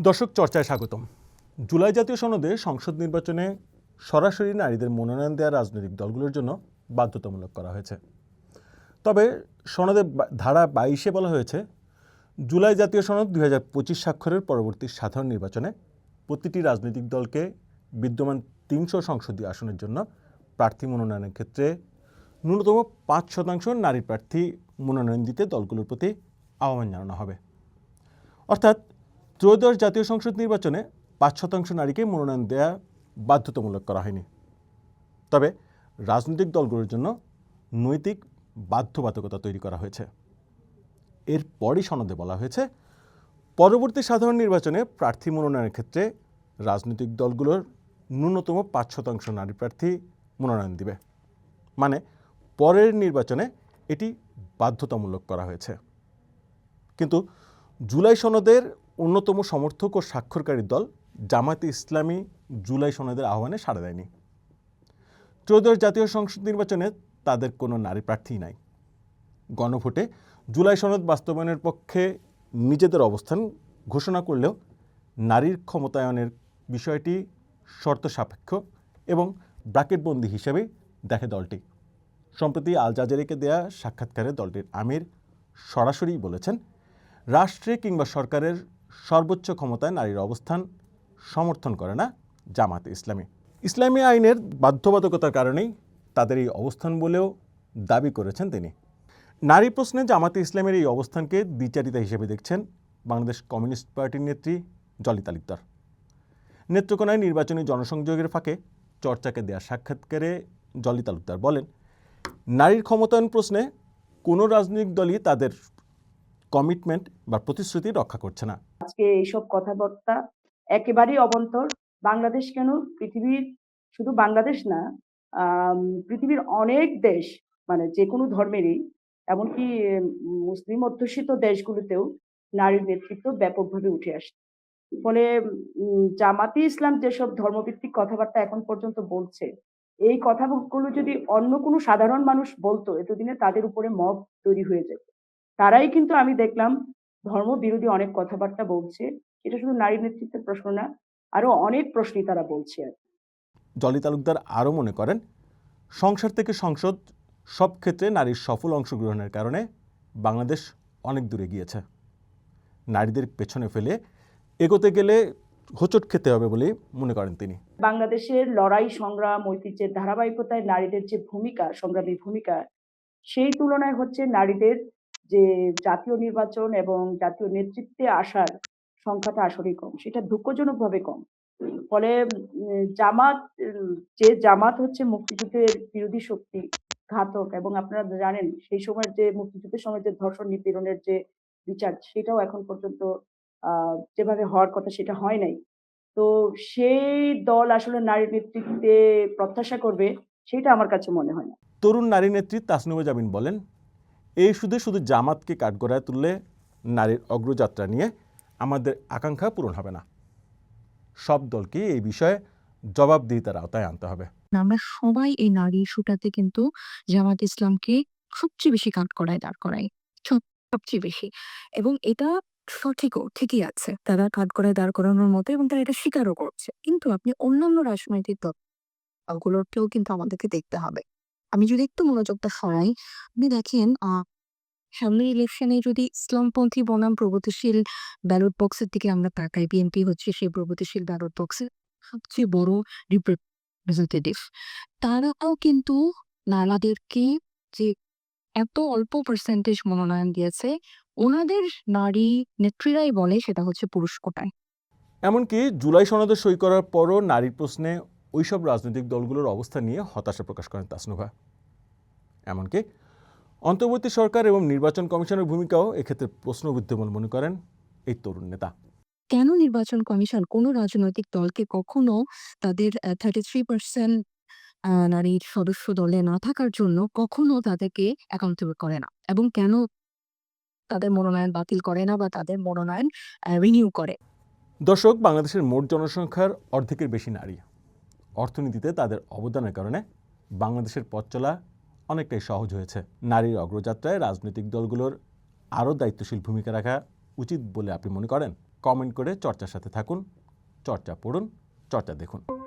দর্শক চর্চায় স্বাগতম। জুলাই জাতীয় সনদে সংসদ নির্বাচনে সরাসরি নারীদের মনোনয়ন দেওয়া রাজনৈতিক দলগুলোর জন্য বাধ্যতামূলক করা হয়েছে। তবে সনদে বা- ধারা বাইশে বলা হয়েছে, জুলাই জাতীয় সনদ দুই হাজার পঁচিশ স্বাক্ষরের পরবর্তী সাধারণ নির্বাচনে প্রতিটি রাজনৈতিক দলকে বিদ্যমান তিনশো সংসদীয় আসনের জন্য প্রার্থী মনোনয়নের ক্ষেত্রে ন্যূনতম পাঁচ শতাংশ নারী প্রার্থী মনোনয়ন দিতে দলগুলোর প্রতি আহ্বান জানানো হবে। অর্থাৎ ত্রয়োদশ জাতীয় সংসদ নির্বাচনে পাঁচ শতাংশ নারীকে মনোনয়ন দেয়া বাধ্যতামূলক করা হয়নি। তবে রাজনৈতিক দলগুলোর জন্য নৈতিক বাধ্যবাধকতা তৈরি করা হয়েছে। এরপরই সনদে বলা হয়েছে, পরবর্তী সাধারণ নির্বাচনে প্রার্থী মনোনয়নের ক্ষেত্রে রাজনৈতিক দলগুলোর ন্যূনতম পাঁচ শতাংশ নারী প্রার্থী মনোনয়ন দিবে। মানে পরের নির্বাচনে এটি বাধ্যতামূলক করা হয়েছে। কিন্তু জুলাই সনদের অন্যতম সমর্থক ও স্বাক্ষরকারী দল জামায়াতে ইসলামী জুলাই সনদের আহ্বানে সাড়া দেয়নি। ত্রয়োদশ জাতীয় সংসদ নির্বাচনে তাদের কোনো নারী প্রার্থী নাই। গণভোটে জুলাই সনদ বাস্তবায়নের পক্ষে নিজেদের অবস্থান ঘোষণা করলেও নারীর ক্ষমতায়নের বিষয়টি শর্ত সাপেক্ষ এবং ব্র্যাকেটবন্দি হিসেবে দেখে দলটি। সম্প্রতি আল জাজেরিকে দেয়া সাক্ষাৎকারে দলটির আমির সরাসরি বলেছেন, রাষ্ট্রে কিংবা সরকারের সর্বোচ্চ ক্ষমতায় নারীর অবস্থান সমর্থন করে না জামাত ইসলামী। ইসলামী আইনের বাধ্যবাধকতার কারণেই তাদের এই অবস্থান বলেও দাবি করেছেন তিনি। নারী প্রশ্নে জামাতে ইসলামের এই অবস্থানকে দ্বিচারিতা হিসেবে দেখছেন বাংলাদেশ কমিউনিস্ট পার্টির নেত্রী জলি তালুকদার নেত্রকোনায় নির্বাচনী জনসংযোগের ফাঁকে চর্চাকে দেয়া সাক্ষাৎকারে জলি তালুকদার বলেন, নারীর ক্ষমতায়ন প্রশ্নে কোনো রাজনৈতিক দলই তাদের কমিটমেন্ট বা প্রতিশ্রুতি রক্ষা করছে না। আজকে এইসব কথাবার্তা একেবারেই অবন্তর। বাংলাদেশ কেন? পৃথিবীর শুধু বাংলাদেশ না পৃথিবীর অনেক দেশ মানে যে কোনো ধর্মেরই, এমনকি মুসলিম অধ্যুষিত দেশগুলোতেও নারীর নেতৃত্ব ব্যাপকভাবে উঠে আসে ফলে জামাতি ইসলাম যেসব ধর্মভিত্তিক কথাবার্তা এখন পর্যন্ত বলছে, এই কথাগুলো যদি অন্য কোনো সাধারণ মানুষ বলতো, এতদিনে তাদের উপরে মব তৈরি হয়ে যেত। তারাই কিন্তু আমি দেখলাম ধর্ম বিরোধী অনেক কথাবার্তা বলছে। এটা শুধু নারী নেতৃত্বের প্রশ্ন না আরও অনেক প্রশ্নই তারা বলছে আর জলি তালুকদার আরও মনে করেন সংসার থেকে সংসদ সব ক্ষেত্রে নারীর সফল অংশগ্রহণের কারণে বাংলাদেশ অনেক দূরে গিয়েছে। নারীদের পেছনে ফেলে এগোতে গেলে হোঁচট খেতে হবে বলে মনে করেন তিনি। বাংলাদেশের লড়াই সংগ্রাম ঐতিহ্যের ধারাবাহিকতায় নারীদের যে ভূমিকা সংগ্রামী ভূমিকা সেই তুলনায় হচ্ছে নারীদের যে জাতীয় নির্বাচন এবং জাতীয় নেতৃত্বে আসার সংখ্যাটা আসলেই কম। সেটা দুঃখজনকভাবে কম। ফলে জামাত, যে জামাত হচ্ছে মুক্তিযুদ্ধের বিরোধী শক্তি ঘাতক এবং আপনারা জানেন সেই সময়ের যে মুক্তিযুদ্ধের সময় যে ধর্ষণ নিপীড়নের যে বিচার, সেটাও এখন পর্যন্ত যেভাবে হওয়ার কথা সেটা হয় নাই। তো সেই দল আসলে নারীর নেতৃত্বে প্রত্যাশা করবে, সেটা আমার কাছে মনে হয় না। তরুণ নারী নেত্রী তাসনুবা জামিন বলেন এই শুধু শুধু জামাতকে কাঠগড়ায় তুললে নারীর অগ্রযাত্রা নিয়ে আমাদের আকাঙ্ক্ষা পূরণ হবে না। সব দলকে এই বিষয়ে জবাবদিহিতার আওতায় আনতে হবে। আমরা সবাই এই নারী ইস্যুটাতে কিন্তু জামাত ইসলামকে সবচেয়ে বেশি কাট করায় দাঁড় করাই। সবচেয়ে বেশি। এবং এটা সঠিকও, ঠিকই আছে। তারা কাট করায় দাঁড় করানোর মতো এবং তারা এটা স্বীকারও করছে। কিন্তু আপনি অন্যান্য রাজনৈতিক দলগুলোকেও কিন্তু আমাদেরকে দেখতে হবে। আমি যদি একটু মনোযোগটা সরাই, আপনি দেখেন আহ ইলেকশনে যদি ইসলামপন্থী বনাম প্রগতিশীল ব্যালট বক্সের দিকে আমরা তাকাই বিএনপি হচ্ছে সেই প্রগতিশীল ব্যালট বক্সের সবচেয়ে বড় রিপ্রেজেন্টেটিভ তারাও কিন্তু নারীদেরকে যে এত অল্প পার্সেন্টেজ মনোনয়ন দিয়েছে, ওনাদের নারী নেত্রীরাই বলে সেটা হচ্ছে পুরুষ কোটায়। এমনকি জুলাই সনদে সই করার পরও নারীর প্রশ্নে ওইসব রাজনৈতিক দলগুলোর অবস্থা নিয়ে হতাশা প্রকাশ করেন তাসনুভা। এমনকি অন্তর্বর্তী সরকার এবং নির্বাচন কমিশনের ভূমিকাও এক্ষেত্রে প্রশ্নবিদ্ধ বলে মনে করেন এই তরুণ নেতা। কেন নির্বাচন কমিশন কোনো রাজনৈতিক দলকে কখনো তাদের থার্টি থ্রি পার্সেন্ট নারীর সদস্য দলে না থাকার জন্য কখনো তাদেরকে অ্যাকাউন্টেবল করে না? এবং কেন তাদের মনোনয়ন বাতিল করে না বা তাদের মনোনয়ন রিনিউ করে? দর্শক বাংলাদেশের মোট জনসংখ্যার অর্ধেকের বেশি নারী। অর্থনীতিতে তাদের অবদানের কারণে বাংলাদেশের পথ চলা অনেকটাই সহজ হয়েছে। নারীর অগ্রযাত্রায় রাজনৈতিক দলগুলোর আরও দায়িত্বশীল ভূমিকা রাখা উচিত বলে আপনি মনে করেন? কমেন্ট করে চর্চার সাথে থাকুন, চর্চা পড়ুন, চর্চা দেখুন।